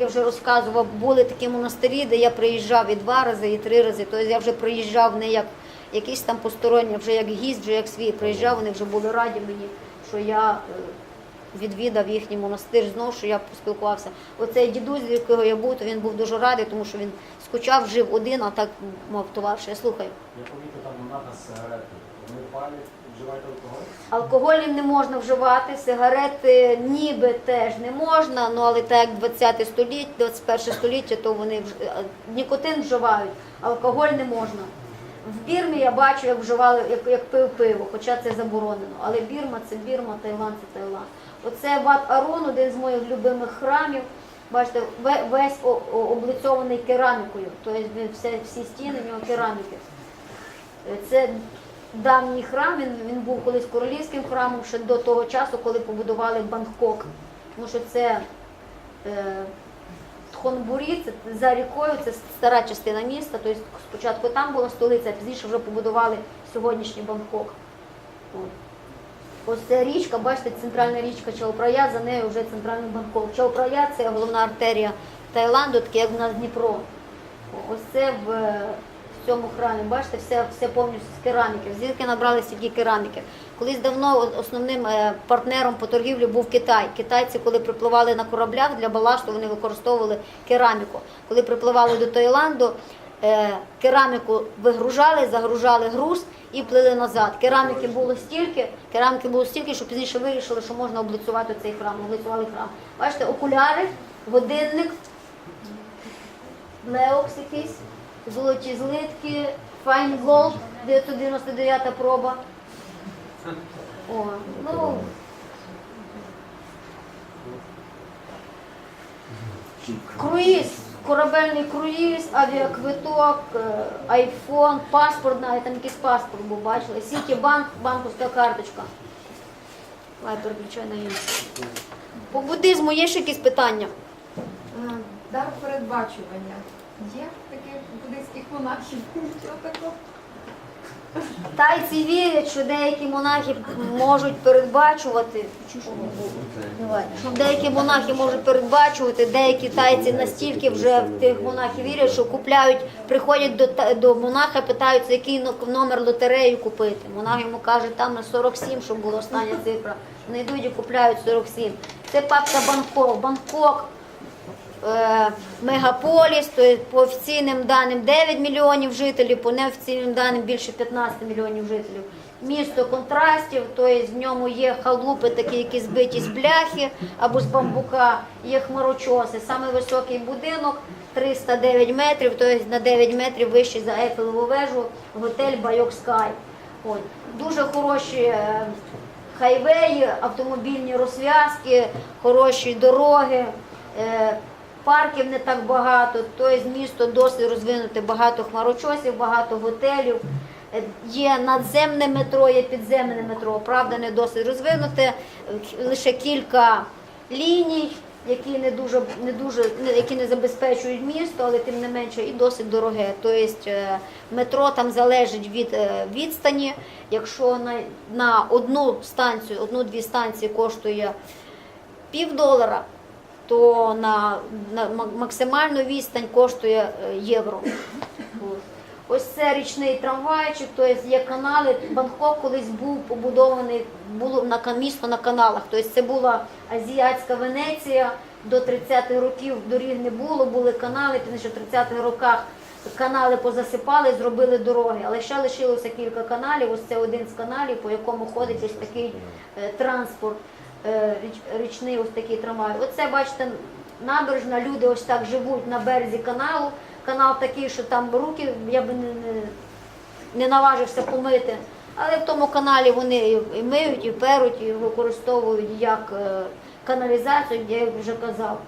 Я вже розказував, були такі монастирі, де я приїжджав і два рази, і три рази. Тобто я вже приїжджав не як якийсь там посторонній, вже як гість, вже як свій приїжджав, вони вже були раді мені, що я е, відвідав їхній монастир, знову що я поспілкувався. Оцей дідусь, з якого я був, то він був дуже радий, тому що він скучав, жив один, а так мав товариш. Я слухаю. Я помітив там монаха з сигарети. Вони палять, вживають алкоголь. Алкоголь не можна вживати, сигарети ніби теж не можна, ну але так як 20 століття, 21 століття, то вони вж- е, нікотин вживають, алкоголь не можна. В Бірмі я бачу, як вживали, як, як пив пиво, хоча це заборонено. Але Бірма це Бірма, Таїланд це Таїланд. Оце Ват Арон, один з моїх любимих храмів. Бачите, весь облицьований керамікою. Тобто всі стіни в нього кераміки. Е, Це давній храм, він, він був колись королівським храмом ще до того часу, коли побудували Бангкок. Тому що це е, Тхонбурі, це за рікою, це стара частина міста. Тобто спочатку там була столиця, а пізніше вже побудували сьогоднішній Бангкок. Ось ця річка, бачите, центральна річка Чаопрая, за нею вже центральний Бангкок. Чаопрая це головна артерія Таїланду, таке як у нас Дніпро. Ось це в, цьому храмі, бачите, все, все повністю з кераміки. Звідки набрали стільки кераміки. Колись давно основним е, партнером по торгівлі був Китай. Китайці, коли припливали на кораблях для балашту, вони використовували кераміку. Коли припливали до Таїланду, е, кераміку вигружали, загружали груз і плили назад. Кераміки було стільки, кераміки було стільки, що пізніше вирішили, що можна облицювати цей храм. Облицювали храм. Бачите, окуляри, годинник, Леокс якийсь, золоті злитки, Fine Gold, 999 проба. О, ну, круїз, корабельний круїз, авіаквиток, е, айфон, паспорт, навіть там якийсь паспорт був, бачили, Сітібанк, банківська карточка. Давай переключай на інше. По буддизму є ще якісь питання? Е, Дар передбачування. Є таких буддийських монахів? Нічого такого. Тайці вірять, що деякі монахи можуть передбачувати. Що деякі монахи можуть передбачувати, деякі тайці настільки вже в тих монахів вірять, що купляють, приходять до, до монаха, питаються, який но- номер лотереї купити. Монах йому каже, там на 47, щоб була остання цифра. Вони йдуть і купляють 47. Це папка Бангкок. Бангкок мегаполіс, то по офіційним даним 9 мільйонів жителів, по неофіційним даним більше 15 мільйонів жителів. Місто контрастів, тобто в ньому є халупи, такі, які збиті з бляхи або з бамбука, є хмарочоси. Саме високий будинок 309 метрів, тобто на 9 метрів вищий за Ейфелеву вежу, готель Байок Скай. От. Дуже хороші е, хайвеї, автомобільні розв'язки, хороші дороги. Парків не так багато, тобто місто досить розвинуте, багато хмарочосів, багато готелів. Є надземне метро, є підземне метро. Правда, не досить розвинуте, лише кілька ліній, які не дуже, не дуже, які не забезпечують місто, але тим не менше і досить дороге. Тобто е, метро там залежить від е, відстані. Якщо на, на одну станцію, одну-дві станції коштує пів долара, то на, на максимальну відстань коштує е, євро. Ось це річний трамвайчик, тобто є канали. Бангкок колись був побудований, було на місто на каналах. Тобто це була азіатська Венеція. До 30-х років доріг не було, були канали, пізніше в 30-х роках канали позасипали, зробили дороги. Але ще лишилося кілька каналів. Ось це один з каналів, по якому ходить ось такий е, транспорт річний ось такий трамвай. Оце, бачите, набережна, люди ось так живуть на березі каналу. Канал такий, що там руки я би не, не, не наважився помити. Але в тому каналі вони і- миють, і перуть, і використовують як е, каналізацію, як я вже казав.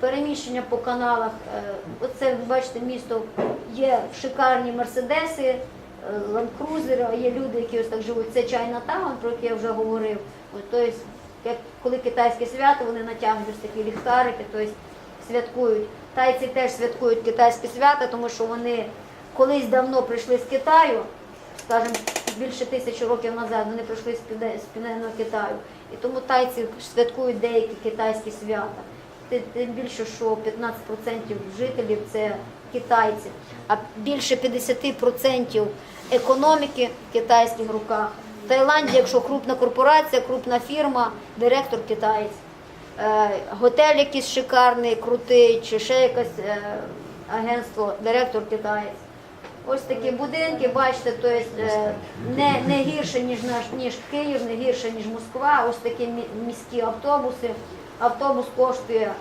Переміщення по каналах. е, Оце, бачите, місто є шикарні мерседеси, е, а є люди, які ось так живуть. Це Чайнатаун, про який я вже говорив. Тобто, коли китайське свято, вони натягують такі ліхтарики, тобто святкують. Тайці теж святкують китайське свято, тому що вони колись давно прийшли з Китаю, скажімо, більше тисячі років назад вони прийшли з Південного Китаю. І тому тайці святкують деякі китайські свята. Тим більше, що 15% жителів це китайці, а більше 50% економіки в китайських руках. В Таїланді, якщо крупна корпорація, крупна фірма, директор китаєць. Е, Готель якийсь шикарний, крутий, чи ще якесь е, агентство, директор китаєць. Ось такі будинки, бачите, то є, е, не, не гірше, ніж наш ніж Київ, не гірше, ніж Москва. Ось такі міські автобуси. Автобус коштує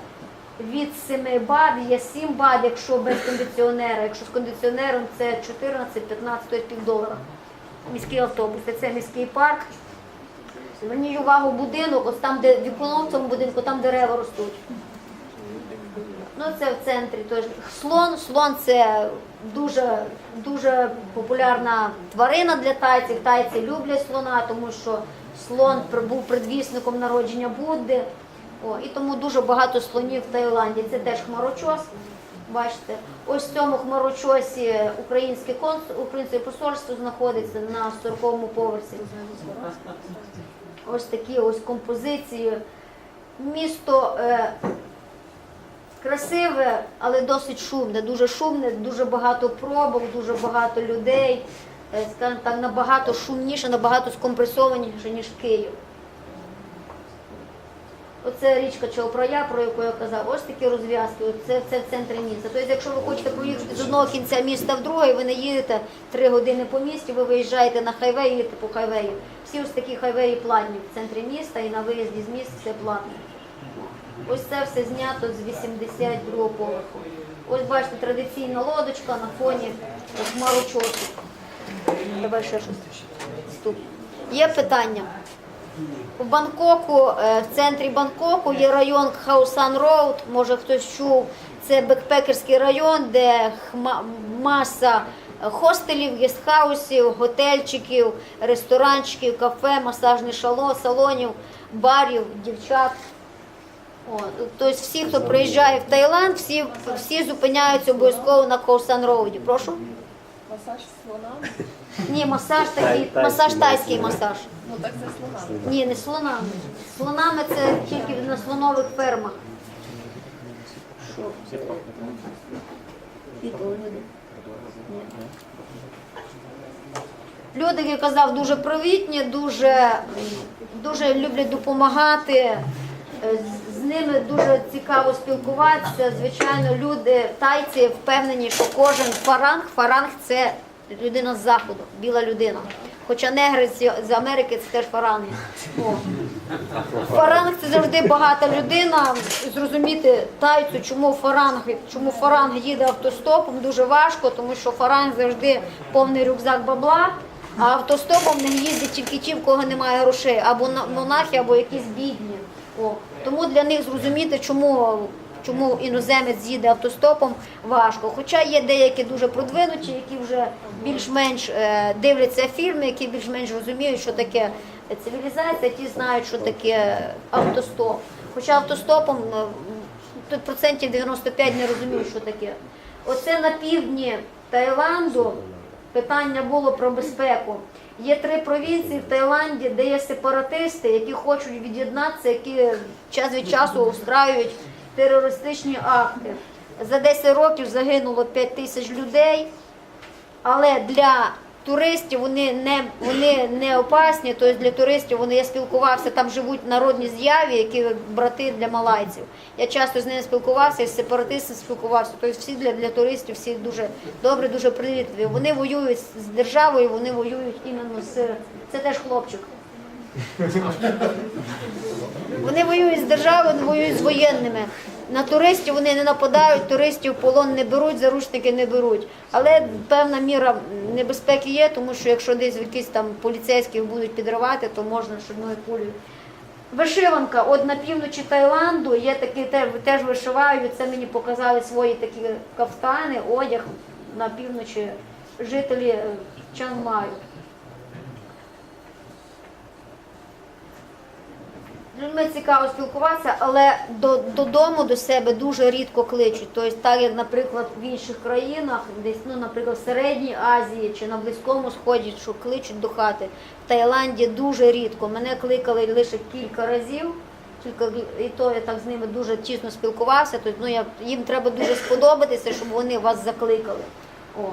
від 7 бат, є 7 бат, якщо без кондиціонера. Якщо з кондиціонером це 14-15, то є півдолара. Міський автобус. Це міський парк. Зверніть увагу будинок, ось там, де вікно в цьому будинку, там дерева ростуть. Ну, це в центрі. Тож слон, слон це дуже, дуже популярна тварина для тайців. Тайці люблять слона, тому що слон був предвісником народження Будди. О, і тому дуже багато слонів в Таїланді. Це теж хмарочос. Бачите, ось в цьому хмарочосі українське консул, українське посольство знаходиться на 40-му поверсі. Ось такі ось композиції. Місто е, красиве, але досить шумне, дуже шумне, дуже багато пробок, дуже багато людей. Е, Скажімо так, набагато шумніше, набагато скомпресованіше, ніж Київ. Оце річка Чолпроя, про яку я казав. Ось такі розв'язки. Це, це в центрі міста. Тобто, якщо ви хочете проїхати з одного кінця міста в другий, ви не їдете три години по місті, ви виїжджаєте на хайвей, їдете по хайвею. Всі ось такі хайвеї платні в центрі міста і на виїзді з міста все платне. Ось це все знято з 82-го поверху. Ось бачите, традиційна лодочка на фоні хмарочосу. Давай ще щось. Є питання? У Бангкоку, е, в центрі Бангкоку є район Хаусан Роуд, може хтось чув. Це бекпекерський район, де маса хостелів, гестхаусів, готельчиків, ресторанчиків, кафе, масажний шало, салонів, барів, дівчат. Тобто всі, хто приїжджає в Таїланд, всі, всі зупиняються обов'язково на Хаусан Роуді. Прошу? Масаж слонами? Ні, масаж такий, Тай- масаж тайський масаж. Ну так це слонами. Ні, не слонами. Слонами це тільки на слонових фермах. Що? Люди. Як я казав, дуже привітні, дуже, дуже люблять допомагати. Е, З ними дуже цікаво спілкуватися. Звичайно, люди, тайці впевнені, що кожен фаранг, фаранг це людина з заходу, біла людина. Хоча негри з Америки це теж фаранги. Фаранг це завжди багата людина. Зрозуміти тайцю, чому фаранг, чому фаранг їде автостопом, дуже важко, тому що фаранг завжди повний рюкзак бабла, а автостопом не їздять тільки ті, в кого немає грошей, або на- монахи, або якісь бідні. О. Тому для них зрозуміти, чому. Чому іноземець їде автостопом важко. Хоча є деякі дуже продвинуті, які вже більш-менш е, дивляться фільми, які більш-менш розуміють, що таке цивілізація, ті знають, що таке автостоп. Хоча автостопом е, тут процентів 95 не розуміють, що таке. Оце на півдні Таїланду питання було про безпеку. Є три провінції в Таїланді, де є сепаратисти, які хочуть від'єднатися, які час від часу устраюють терористичні акти. За 10 років загинуло 5 тисяч людей, але для туристів вони не, вони не опасні, тобто для туристів вони, я спілкувався, там живуть народні з'яві, які брати для малайців. Я часто з ними спілкувався, з сепаратистами спілкувався. Тобто всі для, для туристів всі дуже добре, дуже привітливі. Вони воюють з державою, вони воюють іменно з це теж хлопчик. Вони воюють з державою, вони воюють з воєнними. На туристів вони не нападають, туристів полон не беруть, заручники не беруть. Але певна міра небезпеки є, тому що якщо десь якісь там поліцейських будуть підривати, то можна шальною кулею. Вишиванка, от на півночі Таїланду є такі, теж вишивають. Це мені показали свої такі кафтани, одяг на півночі жителі е, Чангмаю. З людьми цікаво спілкуватися, але до, додому до себе дуже рідко кличуть. Тобто, так як, наприклад, в інших країнах, десь, ну, наприклад, в Середній Азії чи на Близькому Сході, що кличуть до хати. В Таїланді дуже рідко. Мене кликали лише кілька разів, Тільки і то я так з ними дуже тісно спілкувався. Тобто, ну, я, їм треба дуже сподобатися, щоб вони вас закликали. О.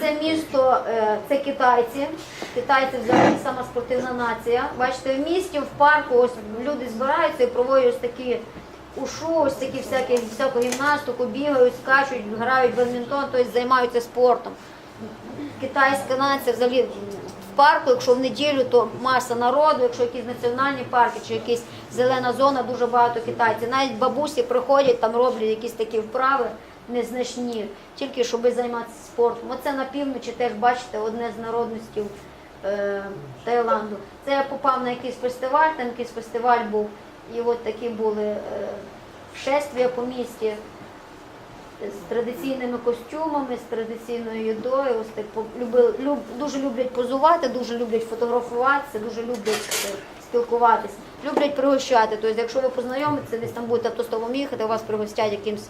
Це місто, е, це китайці. Китайці взагалі сама спортивна нація. Бачите, в місті, в парку, ось люди збираються і проводять ось такі ушу, ось такі всякі, всяку гімнастику, бігають, скачуть, грають в бадмінтон, тобто займаються спортом. Китайська нація взагалі в парку, якщо в неділю, то маса народу, якщо якісь національні парки чи якась зелена зона, дуже багато китайців. Навіть бабусі приходять, там роблять якісь такі вправи незначні, тільки щоб займатися спортом. Оце на півночі теж бачите одне з народностей е, Таїланду. Це я попав на якийсь фестиваль, там якийсь фестиваль був, і от такі були е, шествія по місті з традиційними костюмами, з традиційною їдою. Ось так любили, люб, дуже люблять позувати, дуже люблять фотографуватися, дуже люблять е, спілкуватися, люблять пригощати. Тобто, якщо ви познайомитеся, десь там будете автостопом їхати, у вас пригостять якимсь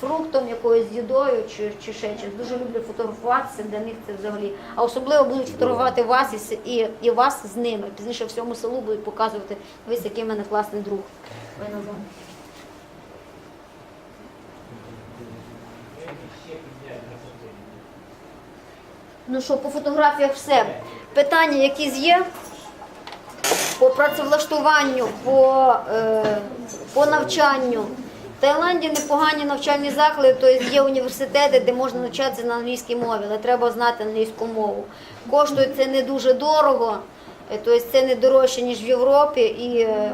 фруктом, якоюсь їдою чи, чи ще чимось. Дуже люблять фотографуватися, для них це взагалі. А особливо будуть фотографувати вас і, с- і, і вас з ними. Пізніше всьому селу будуть показувати, дивись, який в мене класний друг. Ви назад. Ну що, по фотографіях все. Питання якісь є по працевлаштуванню, по, е, по навчанню. В Таїланді непогані навчальні заклади, тобто є університети, де можна навчатися на англійській мові, але треба знати англійську мову. Коштує це не дуже дорого, тобто це не дорожче, ніж в Європі, і е,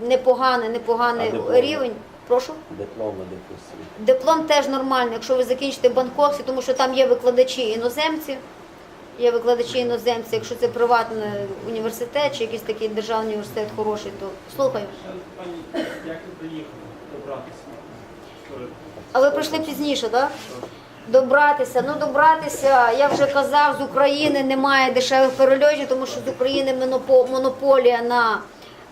непоганий, непоганий рівень. Прошу. Дипломи, допустимо. Диплом теж нормальний, якщо ви закінчите Бангкокський, тому що там є викладачі іноземці. Є викладачі іноземці, якщо це приватний університет чи якийсь такий державний університет хороший, то слухаю. Пані, як ви приїхали А ви прийшли пізніше, так? Добратися. Ну добратися, я вже казав, з України немає дешевих перельотів, тому що з України монопо- монополія на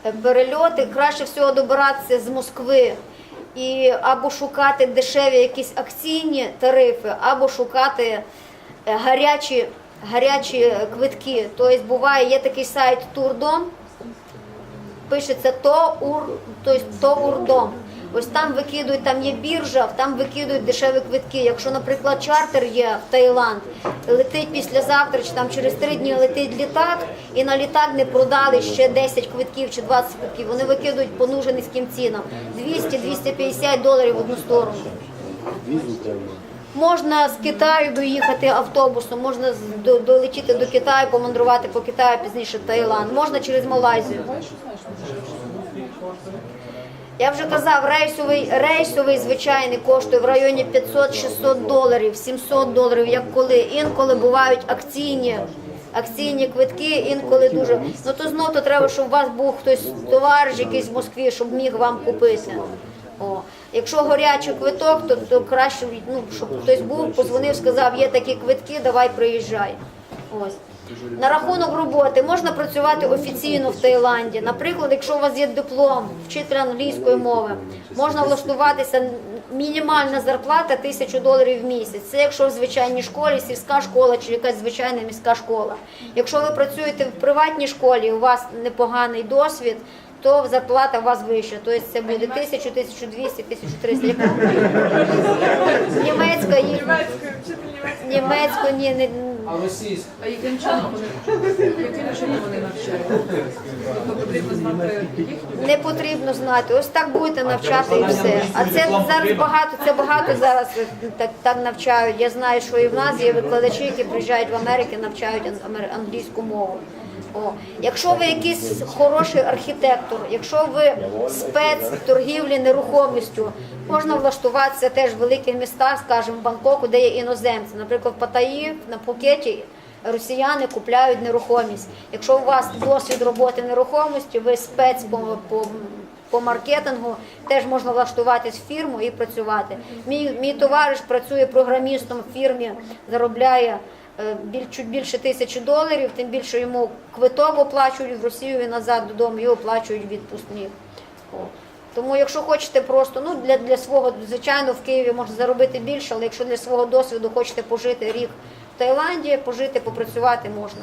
е, перельоти. Краще всього добиратися з Москви і або шукати дешеві якісь акційні тарифи, або шукати е, гарячі, гарячі е, квитки. Тобто буває, є такий сайт Турдом, пишеться ТОУР, тобто ТОУРДОМ. Ось там викидують, там є біржа, там викидують дешеві квитки. Якщо, наприклад, чартер є в Таїланд, летить післязавтра чи там через три дні летить літак, і на літак не продали ще 10 квитків чи 20 квитків. Вони викидують по низьким цінам. 200-250 доларів в одну сторону. Можна з Китаю доїхати автобусом, можна до- долетіти до Китаю, помандрувати по Китаю, пізніше в Таїланд, можна через Малайзію. Я вже казав, рейсовий, рейсовий звичайний коштує в районі 500-600 доларів, 700 доларів, як коли. Інколи бувають акційні, акційні квитки, інколи дуже. Ну то знов то треба, щоб у вас був хтось товариш якийсь в Москві, щоб міг вам купити. О. Якщо гарячий квиток, то, то краще, ну, щоб хтось був, позвонив, сказав, є такі квитки, давай приїжджай. Ось. На рахунок роботи можна працювати офіційно в Таїланді. Наприклад, якщо у вас є диплом вчителя англійської мови, можна влаштуватися мінімальна зарплата тисячу доларів в місяць. Це якщо в звичайній школі, сільська школа чи якась звичайна міська школа. Якщо ви працюєте в приватній школі, у вас непоганий досвід. То зарплата у вас вища, тобто це буде 1000, 1200, 1300. Яка? Німецька, їх... німецьку, ні, не, А російська? А яким чином вони яким чином вони навчають? Тобто потрібно знати їхню Не потрібно знати. Ось так будете навчати і все. А це зараз багато, це багато зараз так, так навчають. Я знаю, що і в нас є викладачі, які приїжджають в Америку, навчають ан- амер- англійську мову. О, якщо ви якийсь хороший архітектор, якщо ви спец торгівлі нерухомістю, можна влаштуватися теж в великих містах, скажімо, в Бангкоку, де є іноземці. Наприклад, в Паттайі, на Пукеті росіяни купляють нерухомість. Якщо у вас досвід роботи нерухомості, ви спец по, по, по маркетингу, теж можна влаштуватись в фірму і працювати. Мій, мій товариш працює програмістом в фірмі, заробляє чуть більше тисячі доларів, тим більше йому квиток оплачують в Росію і назад додому, і оплачують відпускник. О. Тому, якщо хочете просто, ну для, для свого, звичайно, в Києві можна заробити більше, але якщо для свого досвіду хочете пожити рік в Таїланді, пожити, попрацювати можна.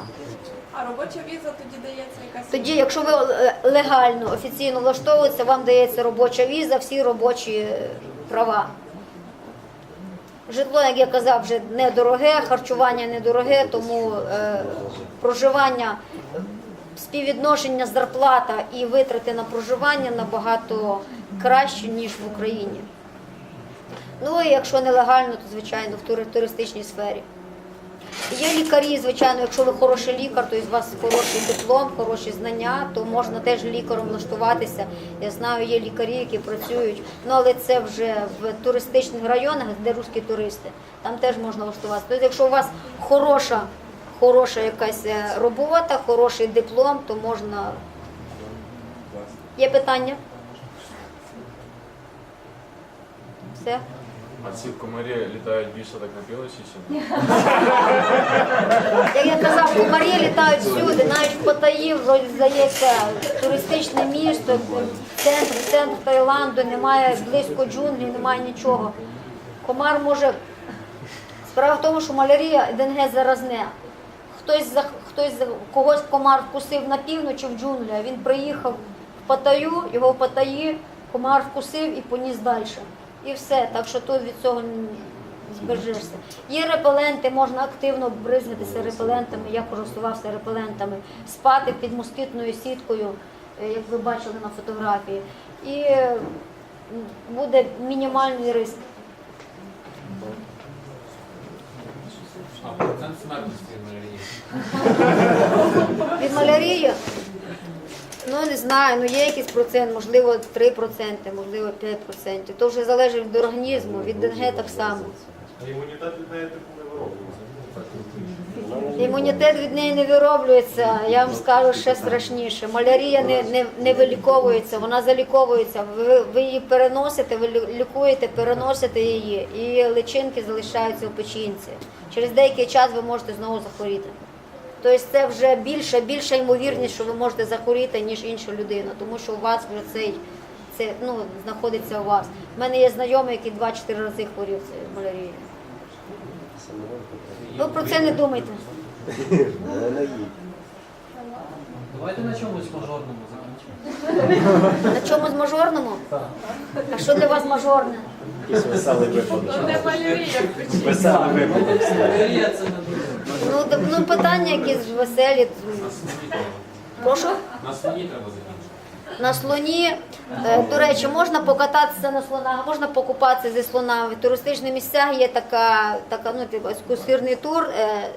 А робоча віза тоді дається якась. Тоді, якщо ви е, легально, офіційно влаштовуєтеся, вам дається робоча віза, всі робочі е, права. Житло, як я казав, вже недороге, харчування недороге, тому е, проживання, співвідношення зарплата і витрати на проживання набагато краще, ніж в Україні. Ну і якщо нелегально, то звичайно в туристичній сфері. Є лікарі, звичайно, якщо ви хороший лікар, то у вас хороший диплом, хороші знання, то можна теж лікарем влаштуватися. Я знаю, є лікарі, які працюють, ну але це вже в туристичних районах, де русські туристи. Там теж можна влаштуватися. Тобто, якщо у вас хороша, хороша якась е, робота, хороший диплом, то можна. Є питання? Все? А ці комарі літають більше так на півночі чи? Як я казав, комарі літають всюди, навіть в Паттайі, здається, туристичне місто, центр, центр Таїланду, немає близько джунглі, немає нічого. Комар може. Справа в тому, що малярія ДНГ заразне. Хтось, хтось когось комар вкусив на півночі в джунглі, а він приїхав в Паттаю, його в Паттаї комар вкусив і поніс далі. І все. Так що тут від цього збережешся. Є репеленти, можна активно бризгатися репелентами. Я користувався репелентами, спати під москітною сіткою, е, як ви бачили на фотографії. І е, буде мінімальний риск. А процент смертності в малярії? Від малярії, ну не знаю, ну є якийсь процент, можливо 3%, можливо 5%. То вже залежить від організму, від ДНГ так само. Імунітет від неї типу не виробиться. Імунітет від неї не вироблюється, я вам скажу ще страшніше. Малярія не, не, не виліковується, вона заліковується. Ви, ви її переносите, ви лікуєте, переносите її, і личинки залишаються в печінці. Через деякий час ви можете знову захворіти. Тобто це вже більша, більша ймовірність, що ви можете захворіти, ніж інша людина, тому що у вас вже цей це ну, знаходиться у вас. У мене є знайомий, який 2-4 рази хворів цією малярією. Ви про це не думайте. Давайте на чомусь мажорному. На чомусь мажорному? А що для вас мажорне? Якийсь веселий випадок. Веселий. Ну, д- ну питання якісь веселі. Прошу? На слоні треба закінчити. На слоні, е, до речі, можна покататися на слонах, можна покупатися зі слонами. В туристичних місцях є така, така ну, типу, екскурсивний тур, е,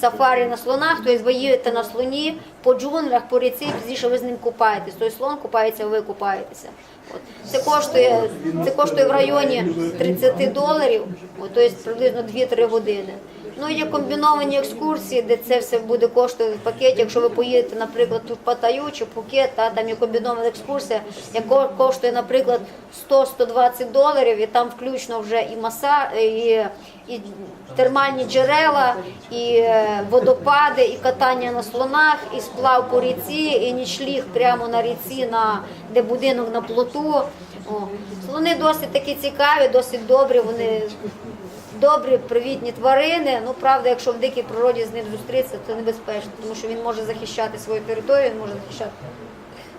сафарі на слонах, тобто ви їдете на слоні по джунглях, по ріці, пізніше ви з ним купаєтесь. Той слон купається, ви купаєтеся. От. Це коштує, це коштує в районі 30 доларів, от, тобто приблизно 2-3 години. Ну, є комбіновані екскурсії, де це все буде коштувати в пакеті. Якщо ви поїдете, наприклад, в Паттайю чи в Пхукет, та там є комбінована екскурсія, яка коштує, наприклад, 100-120 доларів, і там включно вже і маса, і, і термальні джерела, і е, водопади, і катання на слонах, і сплав по ріці, і нічліг прямо на ріці, на де будинок на плоту. О. Слони досить такі цікаві, досить добрі. Вони добрі, привітні тварини. Ну, правда, якщо в дикій природі з ним зустрітися, то небезпечно, тому що він може захищати свою територію, він може захищати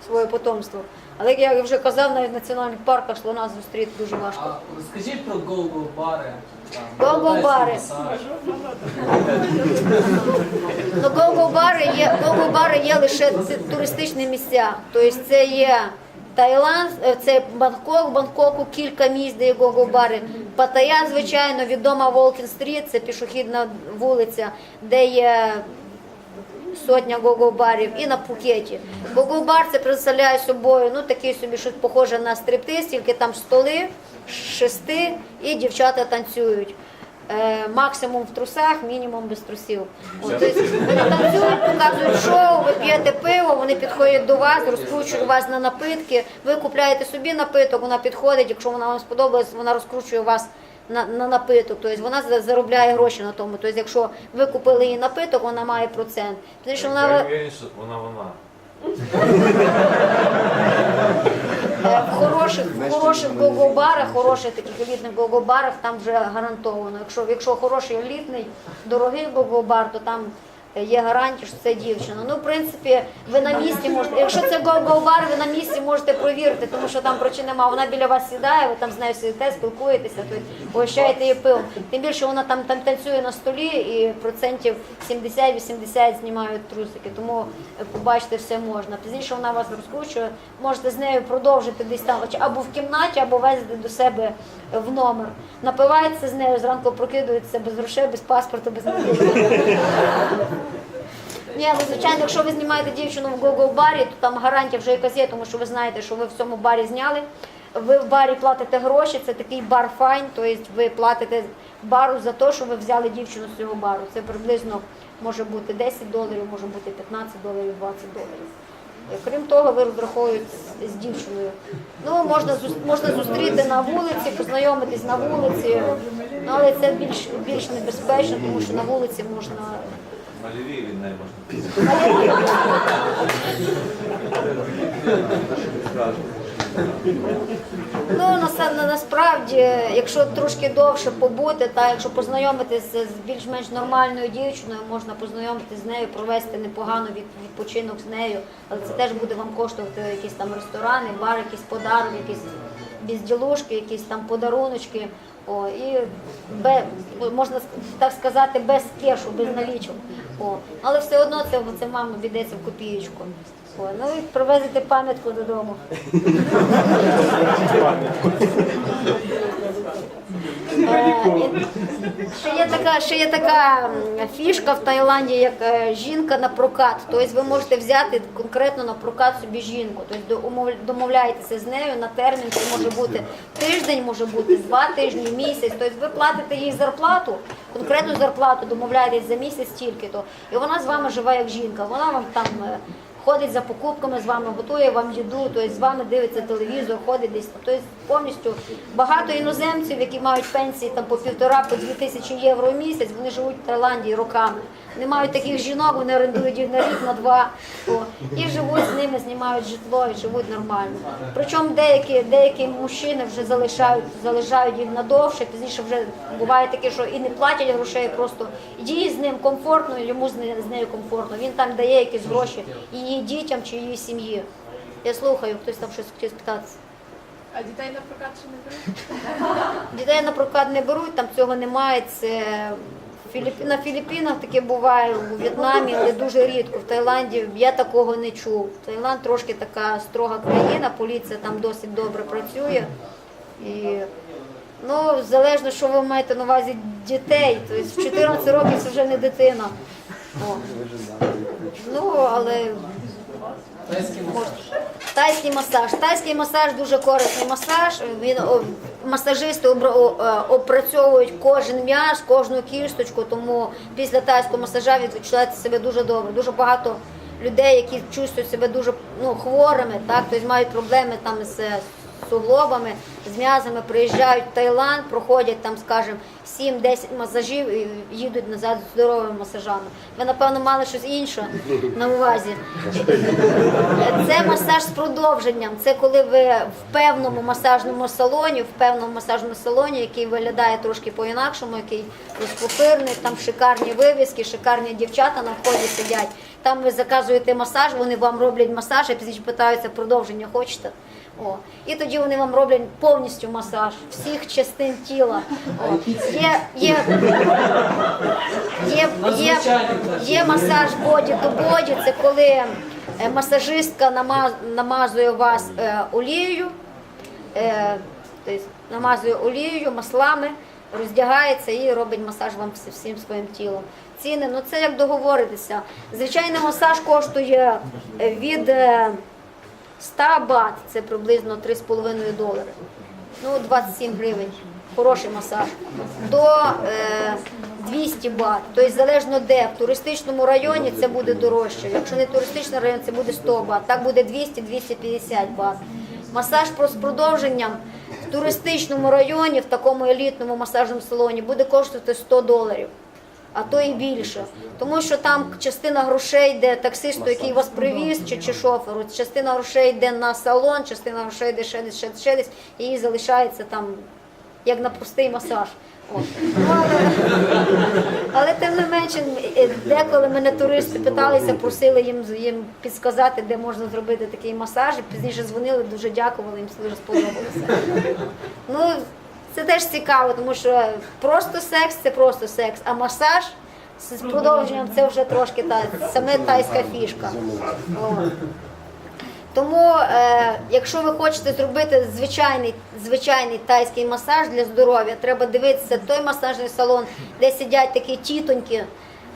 своє потомство. Але як я вже казав, навіть в національних парках слона зустріти дуже важко. А скажіть про голго-бари. Голго-бари. Ну, гоу-гоу-бари є, гоу-гоу-бари є лише туристичні місця. Тобто це є Таїланд, е, це Бангкок, Бангкоку кілька місць, де є гоу-гоу-бари. Паттайя, звичайно, відома Волкін-стріт, це пішохідна вулиця, де є сотня гоу-гоу-барів і на Пхукеті. Гоу-гоу-бар це представляє собою ну, такий собі щось похоже на стриптиз, тільки там столи, шести і дівчата танцюють. Е, максимум в трусах, мінімум без трусів. От, тобто вони танцюють, показують шоу, ви п'єте пиво, вони підходять до вас, розкручують вас на напитки. Ви купляєте собі напиток, вона підходить, якщо вона вам сподобалась, вона розкручує вас на, на напиток. Тобто вона за- заробляє гроші на тому. Тобто, якщо ви купили її напиток, вона має процент. Тому що вона вона вона. Е, В хороших, в хороших гого-барах, хороших таких елітних гого-барах там вже гарантовано. Якщо, якщо хороший елітний, дорогий гого-бар, то там є гарантія, що це дівчина. Ну, в принципі, ви на місці можете, якщо це гол-гол-бар, ви на місці можете провірити, тому що там причин нема. Вона біля вас сідає, ви там з нею сидите, спілкуєтеся, то угощаєте її пивом. Тим більше вона там, там танцює на столі і процентів 70-80 знімають трусики, тому е, побачити все можна. Пізніше вона вас розкручує, можете з нею продовжити десь там або в кімнаті, або везти до себе в номер. Напивається з нею, зранку прокидується без грошей, без паспорту, без наліку. Ні, ну звичайно, якщо ви знімаєте дівчину в го барі, то там гарантія вже якась є, тому що ви знаєте, що ви в цьому барі зняли. Ви в барі платите гроші, це такий бар файн, тобто ви платите бару за те, що ви взяли дівчину з цього бару. Це приблизно може бути 10 доларів, може бути 15 доларів, 20 доларів. Крім того, ви розраховуєте з, дівчиною. Ну, можна, можна зустріти на вулиці, познайомитись на вулиці, але це більш, більш небезпечно, тому що на вулиці можна На лівій він не можна. Ну насправді, якщо трошки довше побути, та якщо познайомитися з більш-менш нормальною дівчиною, можна познайомитися з нею, провести непогано відпочинок з нею, але це теж буде вам коштувати якісь там ресторани, бар, якісь подарунки, якісь безділушки, якісь там подаруночки. О, і без, можна так сказати, без кешу, без налічок. О, але все одно це, це мама обійдеться в копієчку. О, ну і привезете пам'ятку додому. Е, Ще є така, ще є така фішка в Таїланді, як е, жінка на прокат. Тобто ви можете взяти конкретно на прокат собі жінку. Тобто домовляєтеся з нею на термін, це може бути тиждень, може бути два тижні, місяць. Тобто ви платите їй зарплату, конкретну зарплату, домовляєтесь за місяць тільки то. І вона з вами живе як жінка. Вона вам там. Ходить за покупками з вами, готує вам їду, тобто з вами дивиться телевізор, ходить десь. Тобто повністю багато іноземців, які мають пенсії там по півтора, по дві тисячі євро в місяць, вони живуть в Таїланді роками. Не мають таких жінок, вони орендують їх на рік, на два. О, і живуть з ними, знімають житло і живуть нормально. Причому деякі, деякі мужчини вже залишають, залишають їх надовше, пізніше вже буває таке, що і не платять грошей, просто їй з ним комфортно, йому з нею комфортно. Він там дає якісь гроші її дітям чи її сім'ї. Я слухаю, хтось там щось хотів спитатися. А дітей на прокат ще не беруть? Дітей на прокат не беруть, там цього немає. Це Філіп... на Філіппінах таке буває, у В'єтнамі, але дуже рідко. В Таїланді я такого не чув. Таїланд трошки така строга країна, поліція там досить добре працює. І ну, залежно, що ви маєте на увазі дітей. Тобто в 14 років це вже не дитина. О. Ну, але Тайський масаж. Тайський масаж. Тайський масаж дуже корисний масаж. Він масажисти е, опрацьовують кожен м'яз, кожну кісточку, тому після тайського масажа ви відчуваєте себе дуже добре. Дуже багато людей, які чувствують себе дуже ну, хворими, так, тобто мають проблеми там з суглобами, з м'язами, приїжджають в Таїланд, проходять там, скажімо, 7-10 масажів і їдуть назад здоровими масажами. Ви, напевно, мали щось інше на увазі. Це масаж з продовженням. Це коли ви в певному масажному салоні, в певному масажному салоні, який виглядає трошки по-інакшому, який розпопирний, там шикарні вивіски, шикарні дівчата на вході сидять. Там ви заказуєте масаж, вони вам роблять масаж, а пізніше питаються продовження хочете. О. І тоді вони вам роблять повністю масаж всіх частин тіла. О. Є, є, є, є, є масаж боді до боді, це коли е, масажистка намазує вас е, олією, е, тобто намазує олією, маслами, роздягається і робить масаж вам всім своїм тілом. Ціни, ну це як договоритися. Звичайний масаж коштує від 100 бат, це приблизно 3,5 долари. Ну, 27 гривень. Хороший масаж. До е, 200 бат. Тобто залежно де. В туристичному районі це буде дорожче. Якщо не туристичний район, це буде 100 бат. Так буде 200-250 бат. Масаж з продовженням в туристичному районі, в такому елітному масажному салоні, буде коштувати 100 доларів. А то і більше. Тому що там частина грошей йде таксисту, який вас привіз, чи, чи шоферу, частина грошей йде на салон, частина грошей йде ще десь, ще, десь, ще десь, і їй залишається там як на простий масаж. Але тим не менше, е, деколи мене туристи питалися, просили їм, їм підсказати, де можна зробити такий масаж. І пізніше дзвонили, дуже дякували, їм дуже сподобалося. Ну, це теж цікаво, тому що просто секс це просто секс, а масаж з продовженням це вже трошки та саме тайська фішка. О. Тому, е, якщо ви хочете зробити звичайний, звичайний тайський масаж для здоров'я, треба дивитися той масажний салон, де сидять такі тітоньки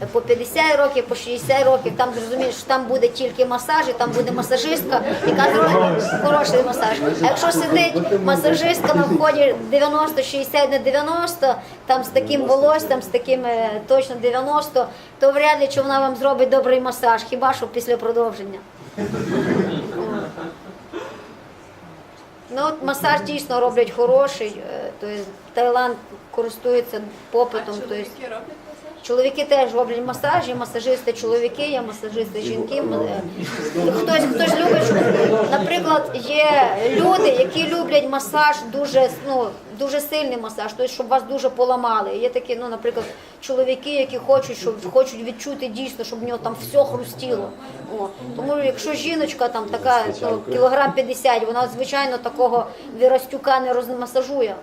по 50 років, по 60 років. Там зрозумієш, що там буде тільки масаж, і там буде масажистка, яка зробить хороший масаж. А якщо сидить масажистка на вході 90, 60 на 90, там з таким волоссям, з таким е, точно 90, то вряд ли чи вона вам зробить добрий масаж, хіба що після продовження. Ну, от масаж дійсно роблять хороший. Тобто Таїланд користується попитом. А чоловіки роблять? Чоловіки теж роблять масаж, є масажисти чоловіки, є масажисти жінки. Е, Хтось хтось любить, наприклад, є люди, які люблять масаж дуже ну, дуже сильний масаж, тобто, щоб вас дуже поламали. Є такі, ну, наприклад, чоловіки, які хочуть, щоб хочуть відчути дійсно, щоб в нього там все хрустіло. О. Тому якщо жіночка там така ну, кілограм 50, вона звичайно такого вірастюка не розмасажує.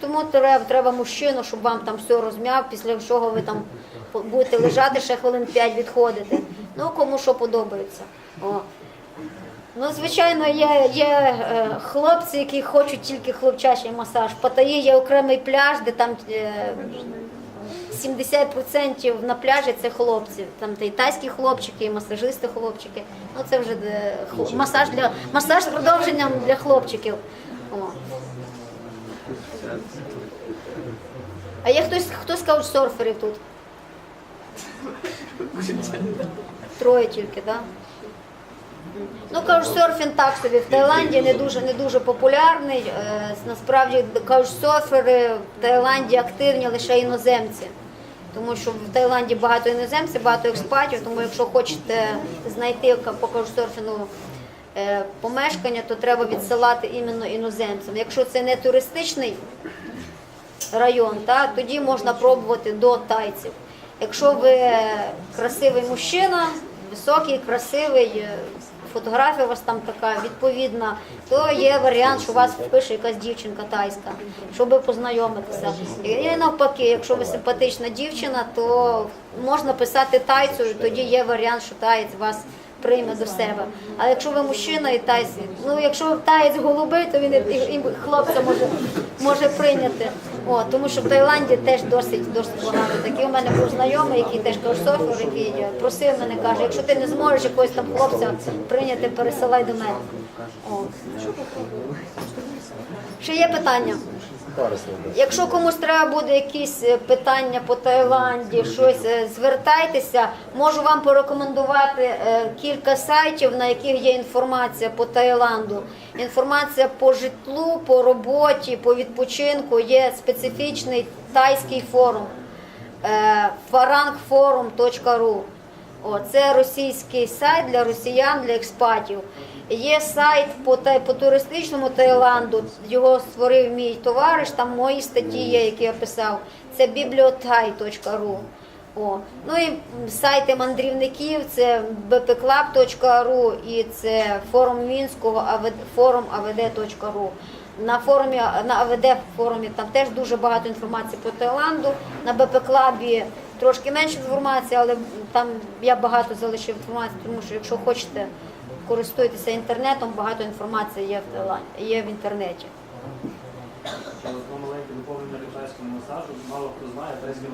Тому треба, треба мужчину, щоб вам там все розм'яв, після чого ви там будете лежати ще хвилин 5 відходити. Ну, кому що подобається. О. Ну, звичайно, є, є е, хлопці, які хочуть тільки хлопчачий масаж. В Паттайі є окремий пляж, де там е, 70% на пляжі це хлопці. Там та і тайські хлопчики, і масажисти хлопчики. Ну це вже де, хл- масаж для масаж з продовженням для хлопчиків. О. А є хтось, хто з каучсерферів тут? Троє тільки, так? Да? Ну, каучсерфінг так собі в Таїланді не дуже не дуже популярний. Е, Насправді каучсерфери в Таїланді активні лише іноземці. Тому що в Таїланді багато іноземців, багато експатів, тому якщо хочете знайти по каучсерфінгу помешкання, то треба відсилати іменно іноземцям. Якщо це не туристичний район, та, тоді можна пробувати до тайців. Якщо ви красивий мужчина, високий, красивий, е, фотографія у вас там така відповідна, то є варіант, що вас впише якась дівчинка тайська, щоб познайомитися. І навпаки, якщо ви симпатична дівчина, то можна писати тайцю, тоді є варіант, що таєць вас прийме до себе. А якщо ви мужчина і тайць, ну якщо таєць голубий, то він і, і, хлопця може, може прийняти. О, тому що в Таїланді теж досить досить багато. Такий у мене був знайомий, який теж каучсерфер, який е, просив мене, каже, якщо ти не зможеш якогось там хлопця прийняти, пересилай до мене. О. Ще є питання? Корисно. Якщо комусь треба буде якісь е, питання по Таїланді, щось е, звертайтеся. Можу вам порекомендувати е, кілька сайтів, на яких є інформація по Таїланду. Інформація по житлу, по роботі, по відпочинку. Є специфічний тайський форум farangforum.ru. О, це російський сайт для росіян, для експатів. Є сайт по, по туристичному Таїланду, його створив мій товариш, там мої статті є, які я писав. Це bibliothai.ru. О. Ну і сайти мандрівників це bpclub.ru і це форум Мінського, форум avd.ru. На форумі на АВД форумі там теж дуже багато інформації по Таїланду. На БП Клабі трошки менше інформації, але там я багато залишив інформації, тому що якщо хочете користуйтеся інтернетом, багато інформації є в Таїланді, є в інтернеті. Ще одне маленьке доповнення до тайського масажу. Мало хто знає, тайський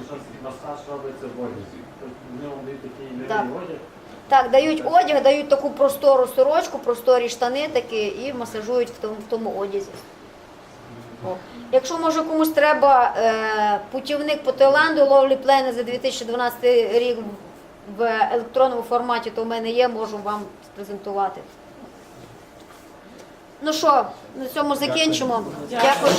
масаж, робиться в одязі. Тобто в ньому дають такий Так. одяг. Так, дають одяг, дають таку простору сорочку, просторі штани такі і масажують в тому, в тому одязі. О. Якщо може комусь треба е, путівник по Таїланду, ловлі плени за 2012 рік в електронному форматі, то в мене є, можу вам презентувати. Ну що, на цьому закінчимо. Дякую.